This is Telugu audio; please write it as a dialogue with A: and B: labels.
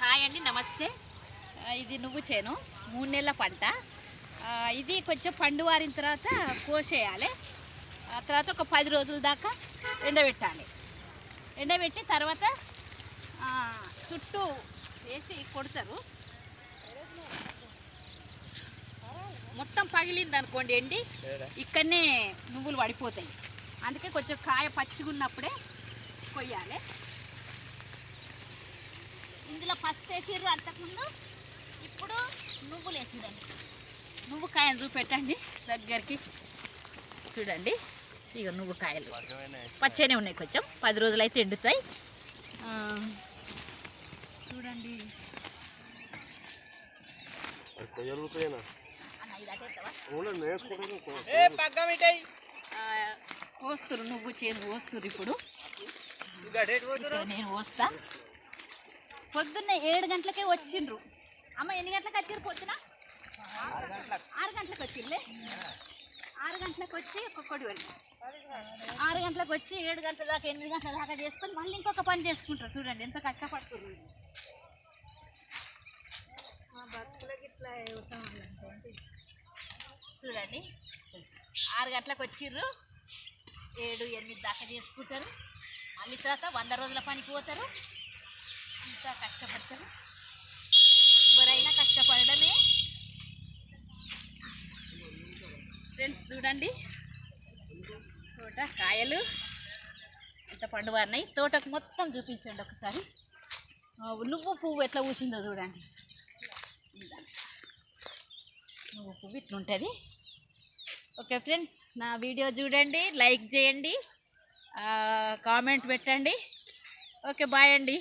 A: హాయ్ అండి నమస్తే. ఇది నువ్వు చేను మూడు నెలల పంట. ఇది కొంచెం పండు వారిన తర్వాత కోసేయాలి. ఆ తర్వాత ఒక పది రోజుల దాకా ఎండబెట్టాలి. ఎండబెట్టి తర్వాత చుట్టూ వేసి కొడతారు. మొత్తం పగిలింది అనుకోండి ఎండి ఇక్కడనే నువ్వులు పడిపోతాయి. అందుకే కొంచెం కాయ పచ్చిగా ఉన్నప్పుడే కొయ్యాలి. ఇందులో పసుపు వేసిర్రు అంతకుముందు. ఇప్పుడు నువ్వులు వేసిరండి నువ్వు కాయలు చూపెట్టండి దగ్గరికి. చూడండి. ఇక నువ్వు కాయలు. పచ్చనే ఉన్నాయి కొంచెం. పది రోజులు అయితే ఎండుతాయి చూడండి. కోస్తురు నువ్వు చేను కోస్తురు ఇప్పుడు. నేను కోస్తా. పొద్దున్న ఏడు గంటలకే వచ్చిండ్రు. అమ్మ ఎన్ని గంటలకు వచ్చారు పొద్దున ఆరు గంటలకు వచ్చిండ్లే. ఆరు గంటలకు వచ్చి ఒక్కొక్కటి వెళ్ళి ఆరు గంటలకు వచ్చి ఏడు గంటల దాకా ఎనిమిది గంటల దాకా చేసుకొని మళ్ళీ ఇంకొక పని చేసుకుంటారు. చూడండి ఎంత కష్టపడుతుంది చూడండి ఆరు గంటలకు వచ్చిర్రు. ఏడు ఎనిమిది దాకా చేసుకుంటారు. మళ్ళీ తర్వాత వంద రోజుల పనికి పోతారు. ఎంత కష్టపడతారు? ఎవరైనా కష్టపడమే ఫ్రెండ్స్ చూడండి. తోట కాయలు. ఎంత పండు తోటకు మొత్తం చూపించండి ఒకసారి. నువ్వు పువ్వు ఎట్లా పూసిందో చూడండి. నువ్వు పువ్వు ఇట్లుంటుంది. ఓకే ఫ్రెండ్స్ నా వీడియో చూడండి లైక్ చేయండి కామెంట్ పెట్టండి. ఓకే బాయ్ అండి.